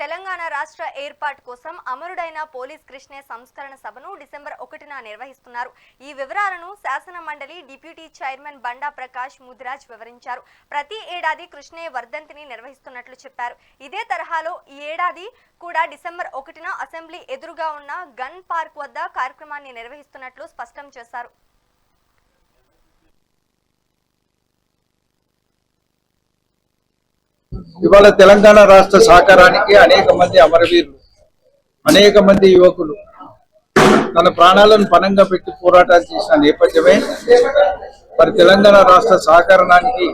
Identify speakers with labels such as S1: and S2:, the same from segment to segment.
S1: తెలంగాణ రాష్ట్ర ఏర్పాటు కోసం అమరుడైన పోలీస్ కృష్ణే సంస్కరణ సభను డిసెంబర్ ఒకటిన నిర్వహిస్తున్నారు. ఈ వివరాలను శాసన మండలి డిప్యూటీ చైర్మన్ బండా ప్రకాష్ ముదిరాజ్ వివరించారు. ప్రతి ఏడాది కృష్ణే వర్ధంతిని నిర్వహిస్తున్నట్లు చెప్పారు. ఇదే తరహాలో ఈ ఏడాది కూడా డిసెంబర్ ఒకటిన అసెంబ్లీ ఎదురుగా ఉన్న గన్ పార్క్ వద్ద కార్యక్రమాన్ని నిర్వహిస్తున్నట్లు స్పష్టం చేశారు.
S2: ఇవాళ తెలంగాణ రాష్ట్ర సహకారానికి అనేక మంది అమరవీరులు అనేక మంది యువకులు తన ప్రాణాలను పణంగా పెట్టి పోరాటాలు చేసిన నేపథ్యమే మరి తెలంగాణ రాష్ట్ర సహకారానికి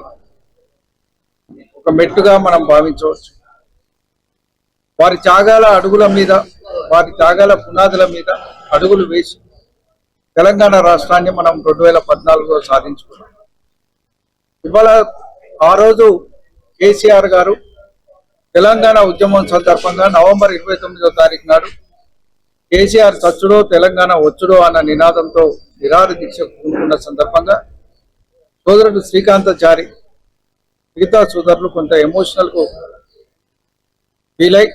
S2: ఒక మెట్టుగా మనం భావించవచ్చు. వారి త్యాగాల అడుగుల మీద వారి త్యాగాల పునాదుల మీద అడుగులు వేసి తెలంగాణ రాష్ట్రాన్ని మనం రెండు వేల పద్నాలుగులో సాధించుకున్నాం. ఇవాళ ఆ రోజు కేసీఆర్ గారు తెలంగాణ ఉద్యమం సందర్భంగా నవంబర్ ఇరవై తొమ్మిదో తారీఖు నాడు కేసీఆర్ చచ్చుడో తెలంగాణ వచ్చుడో అన్న నినాదంతో నిరాహార దీక్ష కూడుకున్న సందర్భంగా సోదరుడు శ్రీకాంతాచారి మిగతా సోదరులు కొంత ఎమోషనల్కు ఫీల్ అయి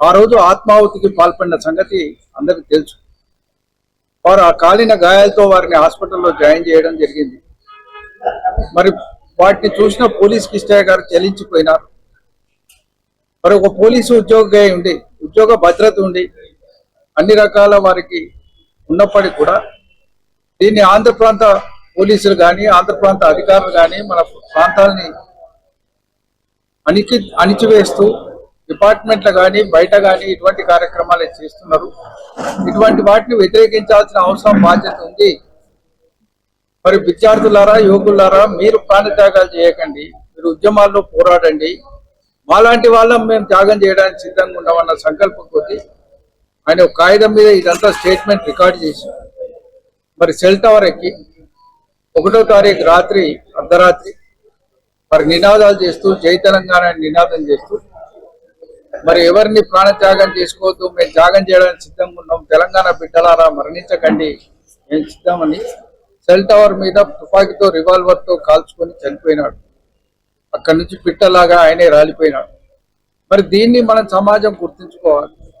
S2: ఆ రోజు ఆత్మాహుతికి పాల్పడిన సంగతి అందరికీ తెలుసు. వారు ఆ కాలిన గాయాలతో వారిని హాస్పిటల్లో జాయిన్ చేయడం జరిగింది. మరి వాటిని చూసిన పోలీస్ కృష్ణయ్య గారు చెల్లించిపోయినారు మరి ఒక పోలీసు ఉద్యోగి ఉండి ఉద్యోగ భద్రత ఉండి అన్ని రకాల వారికి ఉన్నప్పటికీ కూడా దీన్ని ఆంధ్ర ప్రాంత పోలీసులు కానీ ఆంధ్ర ప్రాంత అధికారులు కానీ మన ప్రాంతాలని అణిచి అణిచివేస్తూ డిపార్ట్మెంట్లు కానీ బయట కానీ ఇటువంటి కార్యక్రమాలు చేస్తున్నారు. ఇటువంటి వాటిని వ్యతిరేకించాల్సిన అవసరం బాధ్యత ఉంది. మరి విద్యార్థులారా యువకులారా మీరు ప్రాణత్యాగాలు చేయకండి మీరు ఉద్యమాల్లో పోరాడండి. మాలాంటి వాళ్ళం మేము త్యాగం చేయడానికి సిద్ధంగా ఉన్నామన్న సంకల్పం కొద్ది ఆయన ఒక కాగితం మీద ఇదంతా స్టేట్మెంట్ రికార్డ్ చేసి మరి సెల్ టవర్ ఎక్కి ఒకటో తారీఖు రాత్రి అర్ధరాత్రి మరి నినాదాలు చేస్తూ జై తెలంగాణ అని నినాదం చేస్తూ మరి ఎవరిని ప్రాణత్యాగం చేసుకోవద్దు మేము త్యాగం చేయడానికి సిద్ధంగా ఉన్నాం తెలంగాణ బిడ్డలారా మరణించకండి మేము సిద్ధమని సెల్ టవర్ మీద తుపాకీతో రివాల్వర్తో కాల్చుకొని చనిపోయినాడు. అక్కడి నుంచి పిట్టలాగా ఆయనే రాలిపోయినాడు. మరి దీన్ని మనం సమాజం గుర్తుంచుకోవాలి.